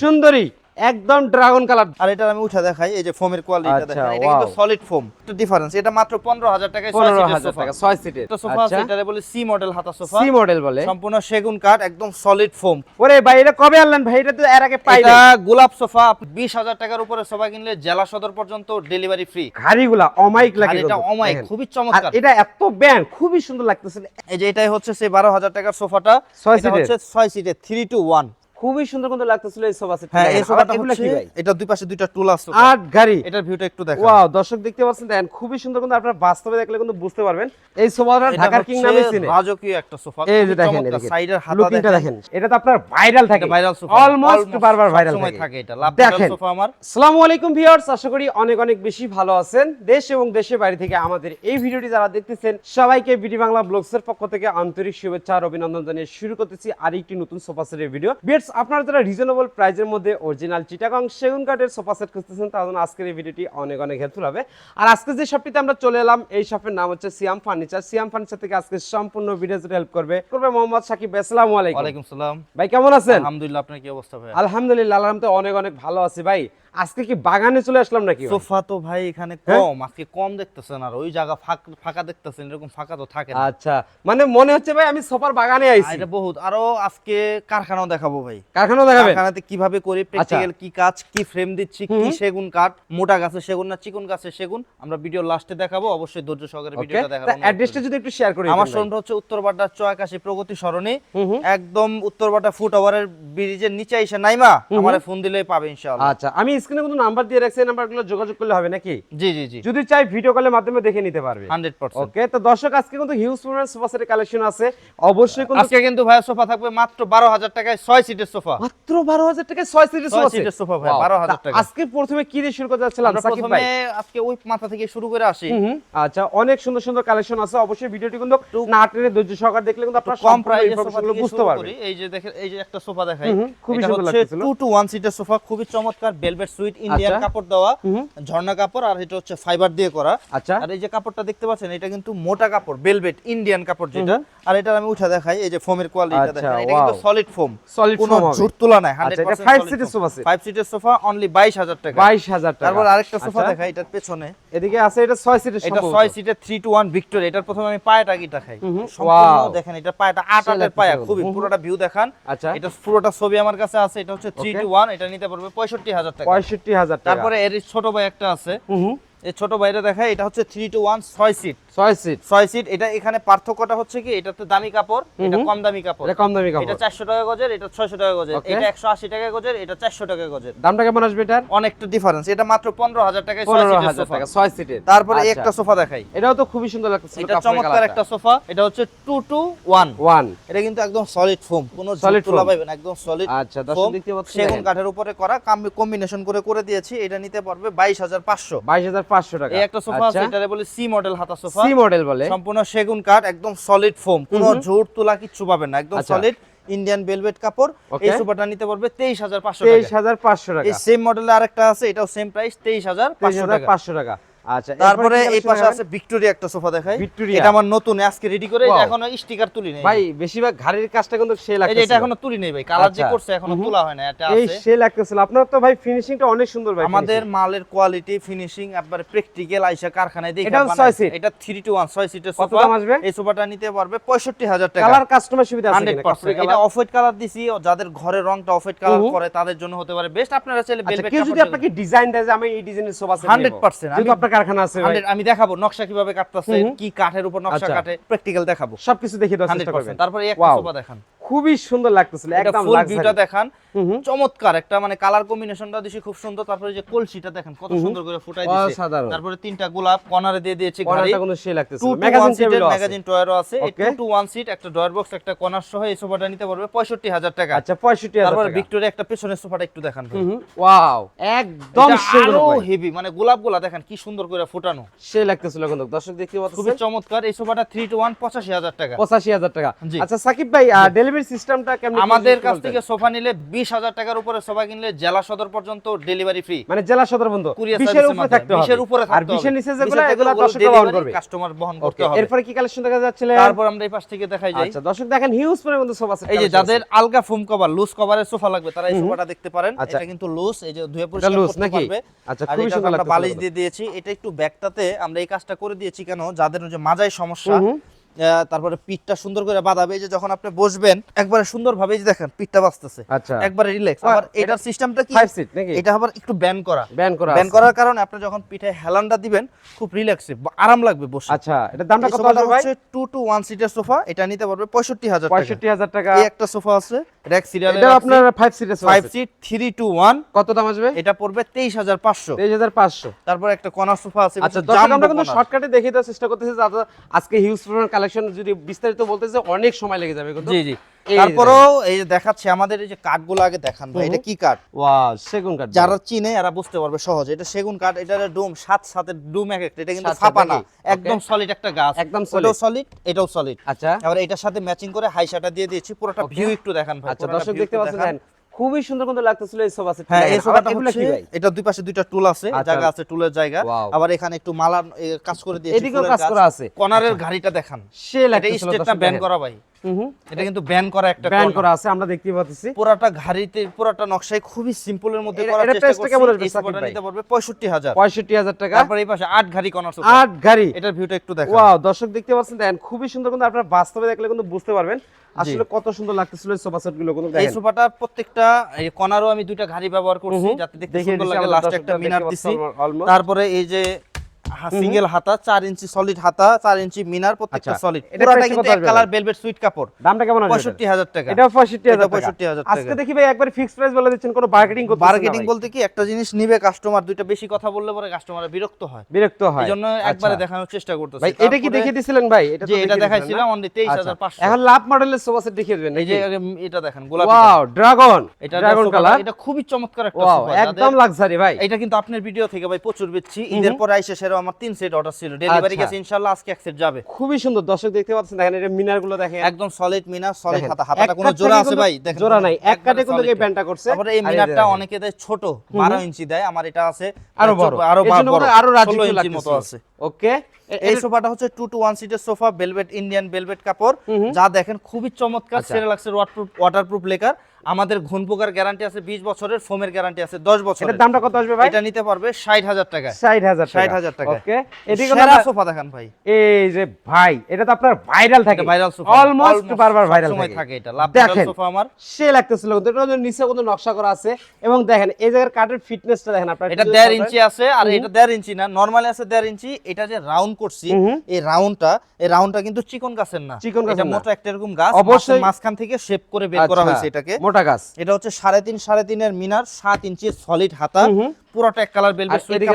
সুন্দরী একদম dragon colour আর এটা আমি উঠে দেখাই এই যে ফোমের কোয়ালিটিটা আচ্ছা, দেখেন এটা কিন্তু সলিড ফোম একটা ডিফারেন্স এটা মাত্র 15000 টাকায় 6 পনেরো সিটের হাজার সোফা টাকা ছয় সিটের এটা সোফা আছে এটারে বলে সি মডেল হাতা সোফা সি মডেল বলে। সম্পূর্ণ সেগুন কাঠ একদম সলিড ফোম ওরে ভাই এটা কবে আনলেন ভাই? এটা তো এর আগে পাই এটা গোলাপ সোফা 20000 টাকার উপরে সোফা কিনলে জেলা সদর পর্যন্ত ডেলিভারি ফ্রি ঘাড়িগুলা অমাইক লাগে এটা অমাইক খুবই চমৎকার। এটা এত ব্যান্ড খুবই সুন্দর লাগতেছে। এই যে এটাই হচ্ছে সেই 12000 টাকার সোফাটা ছয় এটা সিটের? হচ্ছে 6 সিটের 3 টু 1 খুবই সুন্দর কিন্তু লাগতেছিল এই সোফা সেট হ্যাঁ এই সোফাটা এগুলো কি ভাই? এটা দুই পাশে দুইটা টুল আছে আট গাড়ি। এটার ভিউটা একটু দেখেন। ওয়াও দর্শক দেখতে পাচ্ছেন দেখেন খুবই সুন্দর কিন্তু আপনারা বাস্তবে দেখলে কিন্তু বুঝতে পারবেন। এই সোফাটা ঢাকার কিং নামে চিনে। রাজকীয় একটা সোফা এই যে দেখেন সাইডের হাতা লুকিংটা দেখেন। এটা তো আপনার ভাইরাল থাকে। ভাইরাল সোফা অলমোস্ট বারবার ভাইরাল সময় থাকে। এটা লাভ দেখেন। সোফা আমার। আসসালামু আলাইকুম ভিউয়ার্স আশা করি অনেক অনেক বেশি ভালো আছেন। দেশ এবং দেশের বাইরে থেকে আমাদের এই ভিডিওটি যারা দেখতেছেন সবাইকে বিডি বাংলা ব্লগসের পক্ষ থেকে আন্তরিক শুভেচ্ছা আর অভিনন্দন জানিয়ে শুরু করতেছি আরেকটি নতুন সোফা সেটের ভিডিও ভিউয়ার্স আপনারা যারা রিজনেবল প্রাইজের মধ্যে অরিজিনাল চিটাগং সেগুন কাঠের সোফা সেট খুঁজতেছেন তার জন্য আজকের এই ভিডিওটি অনেক অনেক হেল্পফুল হবে। আর আজকে যে শপটিতে আমরা চলে এলাম এই শপের নাম হচ্ছে সিয়াম ফার্নিচার সিয়াম ফার্নিচার থেকে আজকে সম্পূর্ণ ভিডিও জুড়ে হেল্প করবে। করবে মোহাম্মদ সাকিব আসসালামু আলাইকুম। ওয়ালাইকুম সালাম। ভাই কেমন আছেন? আলহামদুলিল্লাহ আপনার কি অবস্থা ভাই আলহামদুলিল্লাহ আলহামদুলিল্লাহ অনেক অনেক ভালো আছি। ভাই আজকে কি বাগানে চলে আসলাম নাকি? সোফা তো ভাই এখানে হ্যাঁ? কম আজকে কম দেখতেছেন আর ওই জায়গা ফাঁক- ফাঁকা দেখতেছেন এরকম ফাঁকা তো থাকে না। আচ্ছা মানে মনে হচ্ছে ভাই আমি সোফার বাগানে আইছি। এটা বহুত আরও আজকে কারখানাও দেখাবো ভাই। কারখানা দেখাবেন? কারখানাতে কীভাবে করি প্র্যাকটিক্যাল কি কাজ কি ফ্রেম দিচ্ছি কি সেগুন কাঠ মোটা গাছে সেগুন না চিকন গাছে সেগুন আমরা ভিডিও লাস্টে দেখাবো অবশ্যই ধৈর্য সহকারে ভিডিওটা দেখাবো। অ্যাড্রেসটা যদি একটু শেয়ার করি আমার শোরুমটা হচ্ছে উত্তরবাড্ডা চয়াকাশি প্রগতি সরণি। একদম উত্তরবাড্ডা ফুট ওভারের ব্রিজের নিচে এসে নাইমা আমারে ফোন দিলেই পাবে ইনশাআল্লাহ। আচ্ছা আমি স্ক্রিনে কিন্তু নাম্বার দিয়ে রাখছি নাম্বারগুলো যোগাযোগ করলে হবে নাকি? জি জি জি। যদি চাই ভিডিও কলের মাধ্যমে দেখে নিতে পারবে। হান্ড্রেড পার্সেন্ট ওকে তো দর্শক আজকে কিন্তু হিউজ পরিমাণ সোফা সেটের কালেকশন আছে। অবশ্যই কিন্তু আজকে কিন্তু ভাই সোফা থাকবে মাত্র বারো হাজার টাকায় ছয় সিটের সোফা। মাত্র বারো হাজার টাকায় ছয় সিটের ছয় সোফা সিটের সোফা ভাই, 12,000 টাকা। আজকে প্রথমে কি দিয়ে শুরু করতে যাচ্ছিলাম? আমরা সাকিব প্রথমে আজকে ওই মাথা থেকে শুরু করে আসি। আচ্ছা অনেক সুন্দর সুন্দর কালেকশন আছে। অবশ্যই ভিডিওটি কিন্তু না টেনে ধৈর্য সহকারে দেখলে কিন্তু আপনারা কম কম প্রাইসে প্রাইস বুঝতে বুঝতে পারবেন। এই যে দেখেন এই যে একটা সোফা দেখাই। হুম, হুম, খুবই সুন্দর হচ্ছে 2 টু 1 সিটের সোফা খুবই চমৎকার। ভেলভেট সুইট ইন্ডিয়ান। কাপড় দেওয়া ঝর্ণা কাপড় আর এটা হচ্ছে ফাইবার দিয়ে করা। আচ্ছা। আর এই যে কাপড়টা দেখতে পাচ্ছেন এটা কিন্তু মোটা কাপড় ভেলভেট ইন্ডিয়ান কাপড় যেটা। আর এটা আমি উঠে দেখাই এই যে ফোমের কোয়ালিটিটা আচ্ছা, দেখেন এটা কিন্তু. সলিড ফোম সলিড কোনো হবে। ঝুট তোলা নাই আচ্ছা, 100% এটা set। Five seater sofa only 22000 টাকা। বাইশ হাজার টাকা। তারপর আরেকটা সোফা আচ্ছা, দেখাই এটার পেছনে। এদিকে আছে এটা সিটের এটা সিটের টু ভিক্টোরি এটার প্রথমে আমি পায়াটা সম্পূর্ণ দেখেন এটা পায়াটা আট আটের পায়া। খুবই। পুরোটা ভিউ দেখান। আচ্ছা। এটা পুরোটা ছবি আমার কাছে আছে এটা হচ্ছে থ্রি টু ওয়ান এটা নিতে পারবে পঁয়ষট্টি হাজার টাকা। পঁয়ষট্টি হাজার টাকা। তারপরে এর ছোট ভাই একটা আছে। এই ছোট ভাইটা দেখায় এটা হচ্ছে থ্রি টু ওয়ান ছয় সিট ছয় সিট ছয় সিট এটা এখানে পার্থক্যটা হচ্ছে কি এটাতে দামি কাপড় এটা কম দামি কাপড়। এটা কম দামি এটা চারশো টাকা গজের এটা ছয়শো টাকা গজের এটা একশো আশি টাকা গজের এটা চারশো টাকা গজের। দামটা কেমন আসবে এটার? অনেকটা ডিফারেন্স এটা মাত্র পনেরো হাজার টাকায় পনেরো হাজার টাকা ছয় সিটের তারপরে আচ্ছা। একটা সোফা দেখাই। এটাও তো খুবই সুন্দর লাগছে এটা চমৎকার একটা সোফা এটা হচ্ছে টু টু ওয়ান ওয়ান এটা কিন্তু একদম সলিড ফোম কোনো সলিড তোলা পাবেন একদম সলিড আচ্ছা দর্শক দেখতে পাচ্ছেন সেগুন কাঠের উপরে করা কম্বিনেশন করে করে দিয়েছি এটা নিতে পারবে বাইশ হাজার পাঁচশো। বাইশ হাজার পাঁচশো টাকা। এই একটা সোফা আছে আচ্ছা। বলে সি মডেল হাতা সোফা সি মডেল বলে? সম্পূর্ণ সেগুন কাঠ একদম সলিড ফোম কোনো জোর তোলা কিচ্ছু পাবেন না। একদম। সলিড ইন্ডিয়ান ভেলভেট কাপড়. এই সুপারটা নিতে পারবে তেইশ হাজার পাঁচশো তেইশ টাকা হাজার পাঁচশো টাকা। এই সেম মডেলের আরেকটা আছে এটাও সেম প্রাইস তেইশ হাজার পাঁচশো টাকা। আচ্ছা তারপরে এই পাশে আছে ভিক্টোরিয়া একটা সোফা দেখাই। Victoria। এটা আমার নতুন আজকে রেডি করে এখনও স্টিকার তুলি নেই। ভাই বেশিরভাগ ঘাড়ির কাজটা কিন্তু সে এই লাগছে এটা এখনও তুলি নেই ভাই কালার যে আচ্ছা। করছে এখনও তোলা হয় না এটা এই আছে। সে লাগতেছিল। আপনার তো ভাই ফিনিশিংটা অনেক সুন্দর ভাই আমাদের মালের কোয়ালিটি ফিনিশিং একবারে প্র্যাকটিক্যাল আইসা কারখানায় দেখে বানায়। ছয় seat? এটা 3 টু 1 6 সিটের কত দাম আসবে? এই সোফাটা নিতে পারবে 65000 টাকা। কালার কাস্টমার সুবিধা আছে কিনা? 100% এটা অফ হোয়াইট কালার দিছি যাদের ঘরে রংটা অফ হোয়াইট কালার করে তাদের জন্য হতে পারে। বেস্ট আপনারা চাইলে আচ্ছা কেউ যদি আপনাকে ডিজাইন দেয় যে আমি এই ডিজাইনের সোফা সেট 100% আমি আপনার কারখানা আছে আমি দেখাবো নকশা কীভাবে কাটতেছে কি কাঠের উপর নকশা আচ্ছা। কাটে প্র্যাকটিক্যাল দেখাবো। সবকিছু দেখিয়ে দেওয়ার চেষ্টা করবেন। তারপরে এক সোফা দেখান। খুবই সুন্দর লাগতেছিল একদম ফুল ভিউটা দেখান। চমৎকার একটা মানে কালার কম্বিনেশনটা দিছি খুব সুন্দর। তারপরে যে কলসিটা দেখেন কত সুন্দর করে ফুটাই দিয়েছে তারপরে তিনটা গোলাপ কর্নারে দিয়ে দিয়েছি কর্নারটা কোনো সে লাগতেছিল টু টু ওয়ান ম্যাগাজিন আছে। ম্যাগাজিন টয়ারও আছে। এই টু টু ওয়ান সিট একটা ড্রয়ার বক্স একটা কর্নার সহ এই সোফাটা নিতে পারবে পঁয়ষট্টি হাজার টাকা। আচ্ছা 65000 তারপরে টাকা। ভিক্টোরিয়া একটা পেছনের সোফাটা একটু দেখান। ওয়াও একদম সুন্দর আরও হেভি মানে গোলাপ গোলা দেখেন কি সুন্দর করে ফুটানো। সে লাগতেছিল কিন্তু দর্শক দেখতে খুবই পাচ্ছেন? চমৎকার এই সোফাটা থ্রি টু ওয়ান পঁচাশি হাজার টাকা। 85000 টাকা। আচ্ছা সাকিব ভাই ডেলিভারি ডেলিভারি সিস্টেমটা কেমন আমাদের কাছ থেকে সোফা নিলে বিশ হাজার টাকার উপরে সোফা কিনলে জেলা সদর পর্যন্ত ডেলিভারি ফ্রি। মানে জেলা সদর বিশের উপরে থাকতে হবে। উপরে আর নিচে যেগুলো এগুলো বহন করবে। কাস্টমার বহন করতে হবে। এরপরে কি কালেকশন দেখা যাচ্ছিল তারপর আমরা এই পাশ থেকে দেখাই যাই। আচ্ছা দর্শক দেখেন হিউজ পরিমাণ সোফা সেট এই যে যাদের আলগা ফোম কভার লুজ কভারের সোফা লাগবে তারা এই। সোফাটা দেখতে পারেন। আচ্ছা। এটা কিন্তু লুজ এই যে ধুয়ে পরিষ্কার করতে পারবে। আচ্ছা সুন্দর লাগতেছে বালিশ দিয়ে দিয়েছি। এটা একটু ব্যাকটাতে আমরা এই কাজটা করে দিয়েছি কেন? যাদের যে মাজায় সমস্যা তারপরে পিঠটা সুন্দর করে বাঁধাবে। যে যখন আপনি বসবেন একবারে সুন্দর ভাবে যে দেখেন পিঠটা বাঁচতেছে। আচ্ছা। একবারে রিল্যাক্স আবার এটার সিস্টেমটা কি? ফাইভ সিট নাকি? এটা আবার একটু ব্যান করা। ব্যান করা ব্যান করার কারণে আপনি যখন পিঠে হেলানটা দিবেন খুব রিল্যাক্সে আরাম লাগবে বসে। আচ্ছা এটা দামটা কত হবে ভাই? 2 টু টু ওয়ান সিটের সোফা এটা নিতে পারবে পঁয়ষট্টি হাজার টাকা। পঁয়ষট্টি হাজার টাকা। এই একটা সোফা আছে র্যাক সিরিয়াল এটা আপনার ফাইভ আছে। Five seat three two one কত দাম আসবে? এটা পড়বে তেইশ হাজার পাঁচশো। তেইশ হাজার পাঁচশো। তারপর একটা কর্নার সোফা আছে আচ্ছা দর্শক আমরা কিন্তু শর্টকাটে দেখিয়ে দেওয়ার চেষ্টা করতেছি আজকে হিউজ কালেকশন যদি বিস্তারিত বলতেছে অনেক সময় লেগে যাবে কিন্তু। জি জি। তারপরেও এই যে দেখাচ্ছে আমাদের এই যে কাঠগুলো আগে দেখান ভাই এটা কি কাঠ? ওয়াও সেগুন কাঠ যারা চিনে এরা বুঝতে পারবে সহজে। এটা সেগুন কাঠ এটা ডোম সাত সাতের ডোম এক একটা। এটা কিন্তু ফাঁপা না। একদম সলিড একটা গাছ। একদম solid। সলিড এটাও সলিড আচ্ছা। এবার এটার সাথে ম্যাচিং করে হাইশাটা দিয়ে দিয়েছি। পুরোটা ভিউ একটু দেখান ভাই আচ্ছা দর্শক দেখতে পাচ্ছেন খুবই সুন্দর কিন্তু লাগতেছিল এই সোফা সেট হ্যাঁ এই সোফাটা এগুলো কি ভাই? এটা দুই পাশে দুইটা টুল আছে আচ্ছা। জায়গা আছে টুলের জায়গা। আবার এখানে একটু মালার এ, কাজ করে দিয়েছি এদিকেও কাজ করা আছে। কর্নারের গাড়িটা দেখান। সে এটা লাগতেছিল স্টেটটা ব্যান করা ভাই। এটা কিন্তু ব্যান করা একটা ব্যান করা আছে আমরা দেখতে পাচ্ছি। পুরাটা ঘাড়িতে পুরাটা নকশায় খুবই সিম্পলের মধ্যে করার চেষ্টা কেমন আসবে সাকিব ভাই? নিতে পারবে 65000 পঁয়ষট্টি হাজার টাকা। তারপর এই পাশে আট ঘাড়ি কর্নার সোফা আট গাড়ি এটার ভিউটা একটু দেখো ওয়াও দর্শক দেখতে পাচ্ছেন দেখেন খুবই সুন্দর কিন্তু আপনারা বাস্তবে দেখলে কিন্তু বুঝতে পারবেন আসলে কত সুন্দর লাগতেছিল এই সোফা সেটগুলো এই সোফাটা প্রত্যেকটা এই কর্নারও আমি দুইটা ঘাড়ি ব্যবহার করছি। যাতে দেখতে সুন্দর লাগে। লাস্টে একটা মিনার দিছি তারপরে এই যে সিঙ্গেল হাতা 4 ইঞ্চি সলিড হাতা 4 ইঞ্চি মিনার প্রত্যেকটা আচ্ছা। সলিড এটা পুরোটা কিন্তু এক কালার ভেলভেট সুইট কাপড়। দামটা কেমন আসবে এটার? 65000 টাকা। এটা পঁয়ষট্টি হাজার এটা 65,000 টাকা। আজকে দেখি ভাই একবার ফিক্স প্রাইস বলে দিচ্ছেন কোনো বার্গেটিং করতে মার্কেটিং বলতে কি একটা জিনিস নিবে কাস্টমার দুইটা বেশি কথা বললে পরে কাস্টমার বিরক্ত হয়। বিরক্ত হয়। এই জন্য একবারে আচ্ছা। দেখানোর চেষ্টা করতেছি। ভাই এটা কি দেখিয়ে দিছিলেন ভাই? এটা যে এটা দেখাইছিলাম অনলি 23500 এখন লাভ মডেলের সোফা সেট দেখিয়ে দিবেন এই যে এটা দেখেন গোলাপি ওয়াও ড্রাগন এটা ড্রাগন কালার এটা খুবই চমৎকার একটা সোফা একদম লাক্সারি ভাই। এটা কিন্তু আপনার ভিডিও থেকে ভাই প্রচুর বেচছি। ঈদের পরে আইসে সেরও আমার তিন সেট অর্ডার ছিল। ডেলিভারি আচ্ছা। গেছে ইনশাআল্লাহ আজকে এক সেট যাবে। খুবই সুন্দর। দর্শক দেখতে পাচ্ছেন দেখেন এটা মিনারগুলো দেখেন। একদম সলিড মিনার সলিড হাতা হাতাটা কোনো জোড়া আছে ভাই দেখেন। জোড়া নাই। এক কাটে কিন্তু এই ব্যান্ডটা করছে। তারপরে এই মিনারটা অনেকে দেয় ছোট 12 ইঞ্চি দেয় আমার এটা আছে। আরও বড়। আরও বড়। আরও রাজি 16 ইঞ্চির মতো আছে। ওকে। এই সোফাটা হচ্ছে টু টু ওয়ান সিটের সোফা ভেলভেট ইন্ডিয়ান ভেলভেট কাপড়। যা দেখেন খুবই চমৎকার আচ্ছা। সেরেলাক্সের ওয়াটারপ্রুফ ওয়াটারপ্রুফ লেকার আমাদের ঘন পোকার গ্যারান্টি আছে 20 বছরের ফোমের গ্যারান্টি আছে 10 বছরের। দামটা কত আসবে ভাই? এটা নিতে পারবে 60000 টাকা। ষাট হাজার 60,000 টাকা। ওকে এদিকে সেরা সোফা দেখান ভাই। এই যে ভাই এটা তো আপনার ভাইরাল থাকে। Viral sofa. অলমোস্ট বারবার ভাইরাল সময় থাকে। এটা। লাভ দেখেন সোফা আমার। সে লাগতেছিল কিন্তু এটা নিচে কিন্তু নকশা করা আছে। এবং দেখেন এই জায়গার কাঠের ফিটনেসটা দেখেন আপনার। এটা দেড় ইঞ্চি আছে আর এটা দেড় ইঞ্চি না নরমালি আছে দেড় ইঞ্চি। এটা যে রাউন্ড করছি। এই রাউন্ডটা এই রাউন্ডটা কিন্তু চিকন গাছের না। চিকন গাছের। মোটা একটা এরকম গাছ অবশ্যই- অবশ্যই মাঝখান থেকে শেপ করে বের করা আচ্ছা, হয়েছে এটাকে। মোটা গাছ? এটা হচ্ছে সাড়ে তিন সাড়ে তিনের মিনার সাত ইঞ্চির সলিড হাতা। পুরোটা এক কালার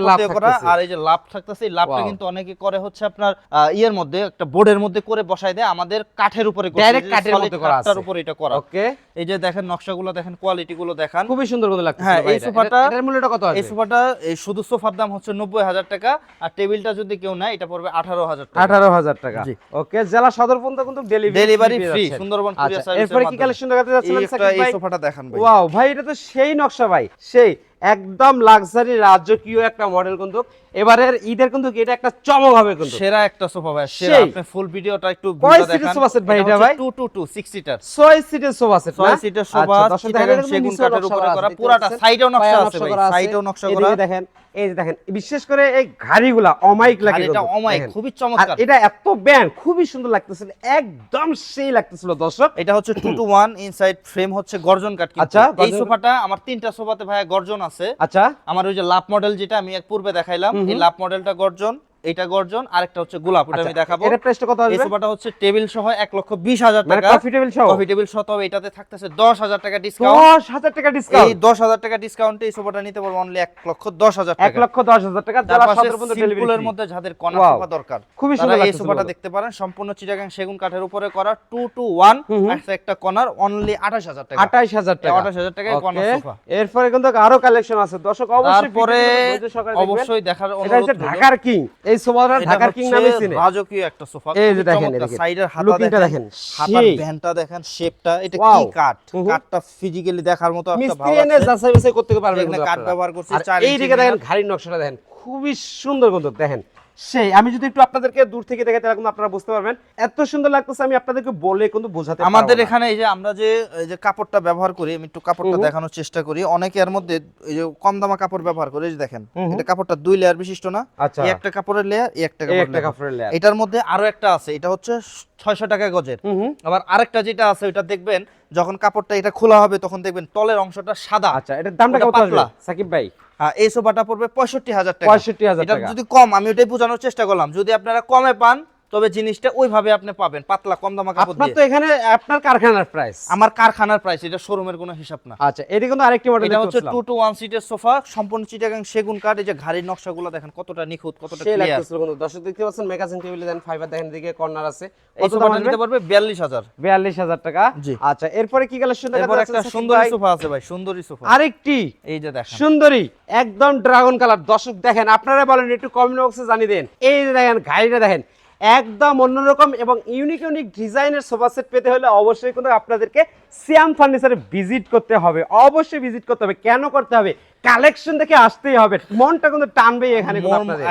লাভ করা। আর এই যে লাভ থাকতেছে এই লাভটা কিন্তু অনেকে করে হচ্ছে আপনার ইয়ের মধ্যে একটা বোর্ডের মধ্যে করে বসায় দেয়। আমাদের কাঠের উপরে কাঠের মধ্যে করা আছে। উপরে এটা করা। ওকে এই যে দেখেন নকশাগুলো দেখেন কোয়ালিটি গুলো দেখান। খুবই সুন্দর লাগতেছে হ্যাঁ, এই সোফাটা- এটার মূল্যটা কত এই সোফাটা এই শুধু সোফার দাম হচ্ছে টাকা। আর টেবিলটা যদি কেউ নেয় এটা পড়বে আঠারো হাজার টাকা। আঠারো হাজার টাকা। ওকে জেলা সদর পর্যন্ত কিন্তু ডেলিভারি ফ্রি সুন্দরবন কুরিয়ার আচ্ছা সার্ভিসের এরপরে কি কালেকশন দেখাতে যাচ্ছিলেন ভাই সোফাটা দেখান ভাই। ওয়াও ভাই এটা তো সেই নকশা ভাই। সেই একদম লাক্সারি রাজকীয় একটা মডেল কিন্তু। এবারের ঈদের কিন্তু এটা একটা চমক হবে কিন্তু। সেরা একটা সোফা ভাই সেরা। আপনি ফুল ভিডিওটা একটু কয় সিটের দেখান। সোফা সেট ভাই এটা ভাই? 2 টু 2 6 সিটার সোফা সেট 6 সিটের সোফা আচ্ছা, সেগুন কাঠের উপরে করা পুরাটা সাইডেও নকশা আছে ভাই সাইডেও নকশা করা। দেখেন এই যে দেখেন বিশেষ করে এই ঘাড়িগুলা অমাইক লাগে এটা অমাইক খুবই চমৎকার। এটা এত ব্যান্ড খুবই সুন্দর লাগতেছিল একদম সেই লাগতেছিল দর্শক। এটা হচ্ছে 2 টু 1 ইনসাইড ফ্রেম হচ্ছে গর্জন কাট কিন্তু। আচ্ছা, এই সোফাটা আমার তিনটা সোফাতে ভাই গর্জন আছে। আচ্ছা। আমার ওই যে লাভ মডেল যেটা আমি এক পূর্বে দেখাইলাম এই লাভ মডেলটা গর্জন। এটা গর্জন আরেকটা হচ্ছে গোলাপ ওটা আমি দেখাবো। এটা প্রাইসটা কত আসবে? এই সোফাটা হচ্ছে টেবিল সহ এক লক্ষ বিশ হাজার মানে টাকা। কফি টেবিল সহ? কফি টেবিল সহ তবে এটাতে থাকতেছে দশ হাজার টাকা ডিসকাউন্ট দশ হাজার টাকা এই ডিসকাউন্ট দশ হাজার টাকা ডিসকাউন্টে এই সোফাটা নিতে পারব অনলি এক লক্ষ দশ হাজার এক টাকা। লক্ষ দশ হাজার টাকা যারা পর্যন্ত সিম্পলের ডেলিভারি মধ্যে যাদের Wow. সোফা দরকার খুবই সুন্দর এই সোফাটা দেখতে পারেন সম্পূর্ণ চিটাগাং সেগুন কাঠের উপরে করা টু টু ওয়ান একটা কর্নার অনলি আঠাশ হাজার টাকা। আঠাইশ হাজার টাকা। আঠাশ হাজার টাকায় কর্নার Okay, সোফা। এরপরে কিন্তু আরও কালেকশন আছে। দর্শক অবশ্যই দেখবেন। অবশ্যই দেখার অনুরোধ এটা হচ্ছে ঢাকার কিং। এই সোফাটা ঢাকার কিং নামে চিনে রাজকীয় একটা সোফা। এই যে দেখেন। সাইডের হাতা দেখেন হাতার ভ্যানটা দেখেন শেপটা এটা কি হুম। কাঠটা ফিজিক্যালি দেখার মতো একটা মিস্ত্রি এনে যাচাই বাছাই করতে পারবেন না কাট ব্যবহার করছে চার এই দিকে দেখেন। ঘাড়ির নকশাটা দেখেন খুবই সুন্দর কিন্তু দেখেন। সেই আমি যদি একটু আপনাদেরকে দূর থেকে দেখাই তাহলে আপনারা বুঝতে পারবেন। এত সুন্দর লাগতেছে আমি আপনাদেরকে বলে কিন্তু বোঝাতে আমাদের এখানে এই যে আমরা যে এই যে কাপড়টা ব্যবহার করি আমি একটু কাপড়টা দেখানোর চেষ্টা করি। অনেকে এর মধ্যে এই যে কম দামা কাপড় ব্যবহার করে এই যে দেখেন। এটা কাপড়টা দুই লেয়ার বিশিষ্ট না। আচ্ছা। এই একটা কাপড়ের লেয়ার এই একটা কাপড়ের লেয়ার এটার মধ্যে আরও একটা আছে এটা হচ্ছে ছয়শো টাকা গজের। আবার আরেকটা যেটা আছে ওটা দেখবেন যখন কাপড়টা এটা খোলা হবে তখন দেখবেন তলের অংশটা সাদা। আচ্ছা এটার দামটা কত আসবে? সাকিব ভাই। এই সোফাটা পড়বে পঁয়ষট্টি হাজার টাকা। পঁয়ষট্টি হাজার টাকা। যদি কম আমি ওটাই বোঝানোর চেষ্টা করলাম। যদি আপনারা কমে পান তবে জিনিসটা ওইভাবে আপনি পাবেন পাতলা কম দামা কাপড় দিয়ে। তো এখানে আপনার কারখানার প্রাইস আমার কারখানার প্রাইস এটা শোরুমের কোনো হিসাব না। আচ্ছা এটি কিন্তু আরেকটি মডেল এটা হচ্ছে টু টু ওয়ান সিটের সোফা সম্পূর্ণ চিটাগাং সেগুন কাঠ এই যে ঘাড়ির নকশাগুলো দেখেন কতটা নিখুঁত কতটা ক্লিয়ার কিন্তু দর্শক দেখতে পাচ্ছেন ম্যাগাজিন টেবিলে দেন ফাইবার দেখেন দিকে কর্নার আছে। এই কত দাম সোফাটা নিতে পারবে বিয়াল্লিশ হাজার। বিয়াল্লিশ হাজার টাকা। জি। আচ্ছা এরপরে কি কালেকশন এরপর একটা সুন্দরী সোফা আছে ভাই সুন্দরী সোফা আরেকটি এই যে দেখেন। সুন্দরী একদম ড্রাগন কালার দর্শক দেখেন আপনারা বলেন একটু কমেন্ট বক্সে জানিয়ে দেন। এই যে দেখেন গাড়িটা দেখেন একদম অন্যরকম এবং ইউনিক ইউনিক ডিজাইনের সোফা সেট পেতে হলে অবশ্যই কিন্তু আপনাদেরকে সিয়াম ফার্নিচারে ভিজিট করতে হবে অবশ্যই ভিজিট করতে হবে। কেন করতে হবে? কালেকশন দেখে আসতেই হবে। মনটা কিন্তু টানবে এখানে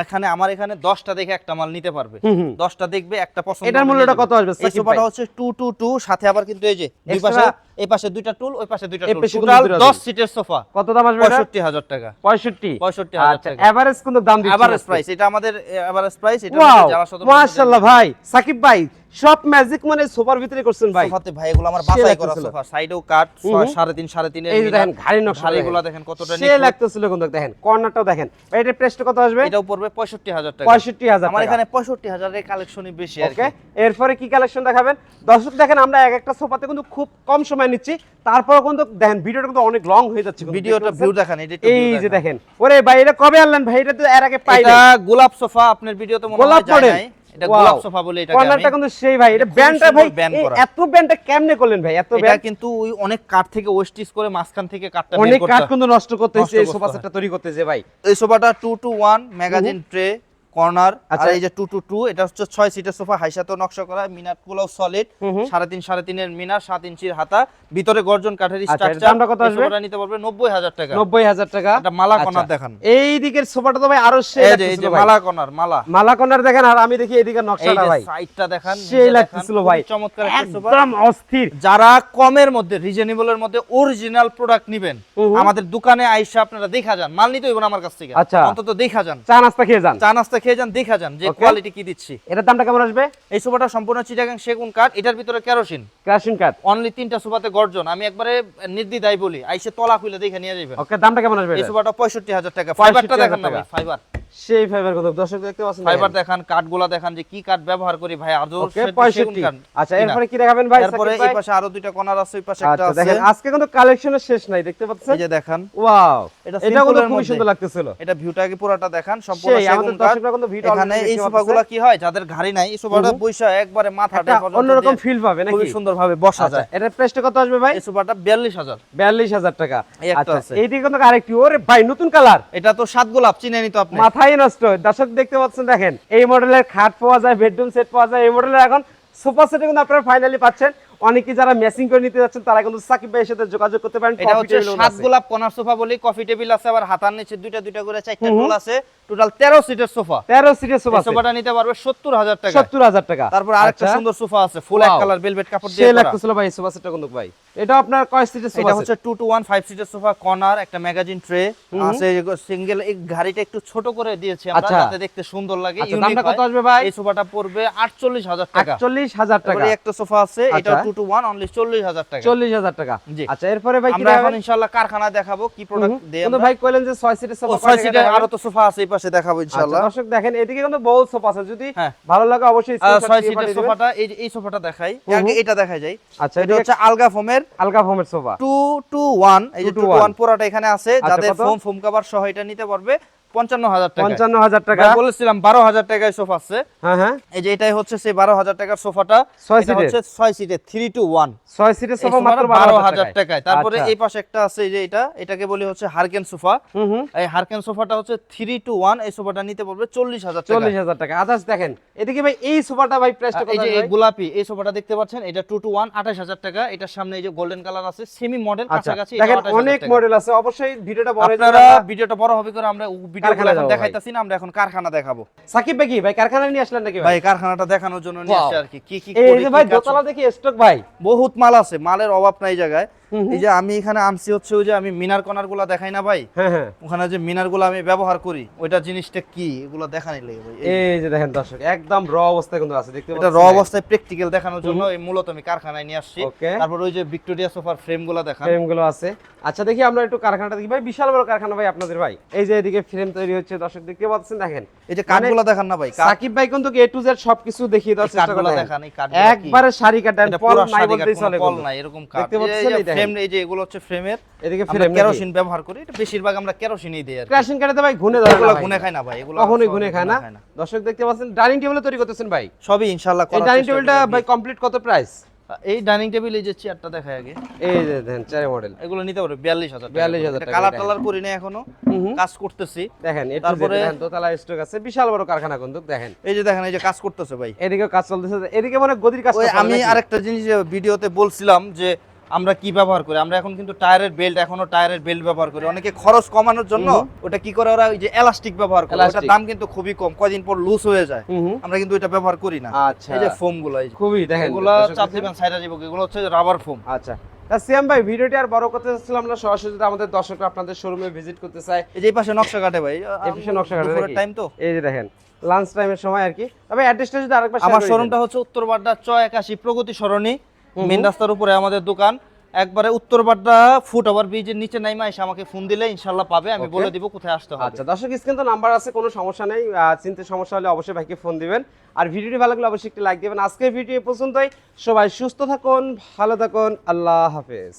এখানে আমার এখানে দশটা দেখে একটা মাল নিতে পারবে। হুম হুম। দশটা দেখবে একটা পছন্দ এটার মূল্যটা কত আসবে, এই সোফাটা হচ্ছে টু টু টু সাথে আবার কিন্তু এই যে দুই পাশে এই পাশে দুইটা টুল ওই পাশে দুইটা টুল। টোটাল দুইটা দশ টুল। সিটের সোফা। কত দাম আসবে এটা? পঁয়ষট্টি হাজার টাকা। পঁয়ষট্টি। 65,000 আচ্ছা টাকা। এভারেজ কিন্তু দাম দিচ্ছি এভারেজ প্রাইস এটা আমাদের এভারেজ প্রাইস এটা যারা মাশাআল্লাহ ভাই সাকিব ভাই সব ম্যাজিক মানে সোফার ভিতরে করছেন ভাই। সোফাতে ভাই এগুলো আমার বাছাই করা সোফা সাইডেও কাট হুম হুম। সাড়ে তিন সাড়ে তিনের এই দেখেন ঘাড়ি নকশা ঘাড়িগুলো দেখেন কতটা সে লাগতেছিল কিন্তু দেখেন কর্নারটাও দেখেন। ভাই প্রাইসটা কত আসবে? এটাও পড়বে পঁয়ষট্টি হাজার টাকা। পঁয়ষট্টি হাজার আমার এখানে পঁয়ষট্টি হাজারের কালেকশনই বেশি আর ওকে এরপরে কি কালেকশন দেখাবেন? দর্শক দেখেন আমরা এক একটা সোফাতে কিন্তু খুব কম সময় নিচ্ছি। তারপর কিন্তু দেখেন ভিডিওটা কিন্তু অনেক লং হয়ে যাচ্ছে ভিডিওটা ভিউ? দেখান এটা এই যে দেখেন। ওরে ভাই এটা কবে আনলেন ভাই? এটা তো এর আগে পাই এটা গোলাপ সোফা আপনার ভিডিওতে মনে হয় গোলাপ এটা গোলাপ সোফা বলে এটাকে কর্নারটা কিন্তু সেই ভাই এটা ব্যান্ডটা ভাই এত ব্যান্ডটা কেমনে করলেন ভাই? এত এটা ব্যান্ড কিন্তু ওই অনেক কাঠ থেকে ওয়েস্টিজ করে মাঝখান থেকে বের অনেক করতে হয়। কিন্তু নষ্ট করতে হচ্ছে নষ্ট এই সোফা সেটটা তৈরি করতেছে ভাই। এই সোফাটা two two one magazine tray corner আর আচ্ছা। এই যে টু টু টু এটা হচ্ছে ছয় সিটের সোফা হাইসাতেও নকশা করা মিনারগুলো সলিড। সাড়ে তিন সাড়ে তিনের মিনার সাত ইঞ্চির হাতা ভিতরে গর্জন কাঠের আচ্ছা, স্ট্রাকচার দামটা কত আসবে? নিতে পারবে নব্বই হাজার টাকা। নব্বই হাজার টাকা। একটা মালা আচ্ছা। কর্নার দেখান। এই দিকের সোফাটা তো ভাই আরও সেই এই যে এই যে মালা কর্নার মালা। মালা কর্নার দেখেন আর আমি দেখি এদিকে নকশাটা ভাই। সাইডটা দেখান সেই লাগতেছিল ভাই। চমৎকার একদম অস্থির। যারা কমের মধ্যে রিজনেবলের মধ্যে অরিজিনাল প্রোডাক্ট নিবেন। আমাদের দোকানে আইসা আপনারা দেখা যান। মাল নিতে হইব না আমার কাছ থেকে। আচ্ছা। অন্তত দেখা যান। চা নাস্তা খেয়ে যান। চা নাস্তা খেয়ে যান দেখা যান যে কোয়ালিটি কি দিচ্ছি। এটার দামটা কেমন আসবে? এই সোফাটা সম্পূর্ণ চিটাগাং সেগুন কাঠ এটার ভিতরে কেরোসিন। কেরোসিন কাট অনলি তিনটা সোফাতে গর্জন। আমি একবারে নির্দ্বিধায় বলি আইসে তলা খুলে দেখে নিয়ে যাবেন ওকে দামটা কেমন আসবে এই? সোফাটা পঁয়ষট্টি হাজার টাকা। ফাইবারটা 65,000 দেখান না ভাই ফাইবার সেই ফাইবার কত? দর্শক দেখতে পাচ্ছেন ফাইবার দেখান। কাঠগুলা দেখান যে কি কাঠ ব্যবহার করি ভাই ওকে 65 আচ্ছা এরপরে কি দেখাবেন ভাই এরপরে এই পাশে আরও দুইটা কর্নার আছে ওই পাশে একটা আচ্ছা আছে। দেখেন আজকে কিন্তু কালেকশনের শেষ নাই দেখতে পাচ্ছেন? এই যে দেখান। ওয়াও এটা এটা কিন্তু মধ্যে। সুন্দর লাগতেছিল। এটা ভিউটাকে পুরোটা দেখান সম্পূর্ণ সেগুন কাঠ। এখানে এই সোফাগুলা কি হয়? যাদের ঘাড়ি নাই এই সোফাটা বইসা একবারে মাথাটা অন্যরকম ফিল পাবে নাকি? খুবই সুন্দরভাবে বসা আচ্ছা যায়। এটার প্রাইসটা কত আসবে ভাই? এই সোফাটা বিয়াল্লিশ হাজার। বিয়াল্লিশ হাজার টাকা। এই একটা আচ্ছা আছে। এইদিকে কিন্তু আরেকটি ওরে ভাই নতুন কালার। এটা তো সাত গোলাপ চিনে নিত আপনি। মাথায় নষ্ট, দর্শক দেখতে পাচ্ছেন, দেখেন, এই মডেলের খাট পাওয়া যায় বেডরুম সেট পাওয়া যায়, এই মডেলের এখন সোফা সেটে কিন্তু আপনারা ফাইনালি পাচ্ছেন। অনেকে যারা ম্যাচিং করে নিতে যাচ্ছেন তারা কিন্তু সাকিব ভাইয়ের সাথে যোগাযোগ করতে পারেন এটা হচ্ছে সাত গোলাপ কর্নার সোফা বলি কফি টেবিল আছে আবার হাতার নিচে দুইটা দুইটা করে চারটা টোল আছে। টোটাল তেরো সিটের সোফা। তেরো সিটের সোফা সোফাটা নিতে পারবে সত্তর হাজার টাকা। সত্তর হাজার টাকা। তারপর আরেকটা আচ্ছা। সুন্দর সোফা আছে ফুল এক কালার ভেলভেট কাপড় দিয়ে করা। লাগতেছিল ভাই সোফা সেটটা কিন্তু ভাই। এটা আপনার কয় সিটের সোফা এটা হচ্ছে টু টু ওয়ান ফাইভ সিটের সোফা কর্নার একটা ম্যাগাজিন ট্রে আছে সিঙ্গেল এই গাড়িটা একটু ছোট করে দিয়েছি আমরা আচ্ছা। যাতে দেখতে সুন্দর লাগে আচ্ছা, দামটা কত আসবে ভাই? এই সোফাটা পড়বে আটচল্লিশ হাজার টাকা। আটচল্লিশ হাজার টাকা। তারপরে একটা সোফা আছে এটা। টু ওয়ান অনলি চল্লিশ হাজার টাকা। চল্লিশ হাজার টাকা। আচ্ছা এরপরে ভাই আমরা এখন ইনশাল্লাহ কারখানায় দেখাবো কি প্রোডাক্ট দিয়ে কিন্তু ভাই কইলেন যে ছয় সিটের সোফা ছয় সিটের আরও তো সোফা আছে এই পাশে দেখাবো ইনশাল্লাহ আচ্ছা, দর্শক দেখেন এদিকে কিন্তু বহু সোফা আছে। যদি হ্যাঁ। ভালো লাগে অবশ্যই ছয় সিটের সোফাটা এই এই সোফাটা দেখাই। আগে এটা দেখা যায় আচ্ছা এটা হচ্ছে আলগা ফোমের আলগা ফোমের সোফা টু টু ওয়ান এই যে টু to টু 1 ওয়ান পুরোটা এখানে আছে। আচ্ছা, যাদের? ফোম ফোম কভার সহ এটা নিতে পারবে। পঞ্চান্ন হাজার টাকা পঞ্চান্ন হাজার টাকা বলেছিলাম বারো হাজার টাকায় সোফা আছে। হ্যাঁ হ্যাঁ। এই যে এটাই হচ্ছে সেই বারো হাজার টাকার সোফাটা। ছয় সিটের? হচ্ছে ছয় সিটের থ্রি টু ওয়ান ছয় সিটের সোফা মাত্র বারো হাজার টাকায়। তারপরে। এই পাশে একটা আছে এই যে এটা। এটাকে বলি হচ্ছে হারকেন সোফা। হুম হুম। এই হারকেন সোফাটা হচ্ছে থ্রি টু ওয়ান এই সোফাটা নিতে পড়বে চল্লিশ হাজার চল্লিশ হাজার টাকা। আদার্স দেখেন এদিকে ভাই এই সোফাটা ভাই প্রাইসটা এই যে গোলাপি এই সোফাটা দেখতে পাচ্ছেন? এটা টু টু ওয়ান আঠাশ হাজার টাকা। এটার সামনে এই যে গোল্ডেন কালার আছে সেমি মডেল আচ্ছা। কাছাকাছি দেখেন অনেক মডেল আছে। অবশ্যই ভিডিওটা বড় আপনারা ভিডিওটা বড় হবে করে আমরা ভিডিও কারখানায় দেখাইতাছি না আমরা এখন কারখানা দেখাবো। সাকিব ভাই কি ভাই কারখানায় নিয়ে আসলেন নাকি ভাই? কারখানাটা দেখানোর জন্য নিয়ে. আসছে আর কি। কি কি এই যে ভাই দোতলা দেখি স্টক ভাই। বহুত মাল আছে মালের অভাব নাই জায়গায়। এই যে আমি এখানে আনছি হচ্ছে ওই যে আমি মিনার কর্নারগুলা দেখাই না ভাই? হ্যাঁ হ্যাঁ। ওখানে যে মিনারগুলো আমি ব্যবহার করি ওইটা জিনিসটা কি? এগুলো দেখানি লাগে ভাই এই- যে। দেখেন দর্শক একদম র অবস্থায় কিন্তু আছে দেখতে এটা র অবস্থায় প্র্যাকটিক্যাল দেখানোর জন্য এই মূলত আমি কারখানায় নিয়ে আসছি। তারপর ওই যে ভিক্টোরিয়া সোফার ফ্রেমগুলো দেখান। ফ্রেমগুলো আছে। আচ্ছা দেখি আমরা একটু কারখানাটা দেখি। ভাই বিশাল বড় কারখানা ভাই আপনাদের ভাই। এই যে এদিকে ফ্রেম তৈরি হচ্ছে দর্শক দেখতে পাচ্ছেন দেখেন। এই যে কাঠগুলো দেখান না ভাই সাকিব ভাই কিন্তু এ টু জেড সবকিছু দেখিয়ে দেওয়ার চেষ্টা করে দেখান একবারে সারি এটা পল নাই বলতেই চলে পল নাই এরকম কাঠ দেখতে পাচ্ছেন এই দেখেন। ফ্রেম এই যে এগুলো হচ্ছে ফ্রেমের এদিকে ফ্রেম কেরোসিন ব্যবহার করি এটা বেশিরভাগ আমরা কেরোসিনই দিই আর কি। কাটাতে ভাই ঘুনে ধরে না ভাই। খায় না ভাই এগুলো কখনোই সহজে খায় না। দর্শক দেখতে পাচ্ছেন ডাইনিং টেবিল তৈরি করতেছেন ভাই। সবই ইনশাআল্লাহ এই ডাইনিং টেবিলটা ভাই কমপ্লিট কত প্রাইস এই ডাইনিং টেবিল এই যে চেয়ারটা দেখায় আগে। এই যে দেখেন চারে মডেল এগুলো নিতে পারবে বিয়াল্লিশ হাজার 42,000 টাকা কালার টালার করি না এখনও কাজ করতেছি। দেখেন তারপরে- দোতলা স্টক আছে বিশাল বড় কারখানা কিন্তু দেখেন। এই যে দেখেন এই যে কাজ করতেছে ভাই। এদিকেও কাজ চলতেছে এদিকে মানে গদির কাজ আমি আরেকটা জিনিস ভিডিওতে বলছিলাম যে আমরা কি ব্যবহার করি? আমরা এখন কিন্তু টায়ারের বেল্ট এখনও টায়ারের বেল্ট ব্যবহার করি। অনেকে খরচ কমানোর জন্য ওটা কি করে? ওরা ওই যে এলাস্টিক ব্যবহার করে। ওটার দাম কিন্তু খুবই কম। কয়দিন পর লুজ হয়ে যায়। আমরা কিন্তু এটা ব্যবহার করি না। আচ্ছা। এই যে ফোমগুলো এই খুবই দেখেন এগুলা দর্শক চাপ। দিবেন সাইডে দিব এগুলো হচ্ছে রাবার ফোম আচ্ছা। তা সিয়াম ভাই ভিডিওটি আর বড় করতে চাচ্ছিলাম না। সরাসরি যদি আমাদের দর্শকরা আপনাদের শোরুমে ভিজিট করতে চায়। এই যে পাশে নকশা কাটে ভাই। এই পাশে নকশা কাটে? টাইম তো। এই যে দেখেন লাঞ্চ টাইমের সময় আর কি। তবে অ্যাড্রেসটা যদি আরেকবার আমার শোরুমটা হচ্ছে উত্তর বাড্ডা চয় একাশি প্রগতি সরণি। মেন রাস্তার উপরে আমাদের দোকান। একবারে উত্তর বাড্ডা ফুট ওভার ব্রিজের নিচে নাইমা এসে আমাকে ফোন দিলে ইনশাল্লাহ পাবে আমি বলে দিব কোথায় আসতে হবে। আচ্ছা দর্শক স্ক্রিন তো নাম্বার আছে কোনো সমস্যা নেই। আহ, চিনতে সমস্যা হলে অবশ্যই ভাইকে ফোন দিবেন। আর ভিডিওটি ভালো লাগলে অবশ্যই একটি লাইক দিবেন। আজকের ভিডিও পর্যন্তই। সবাই সুস্থ থাকুন ভালো থাকুন আল্লাহ হাফেজ।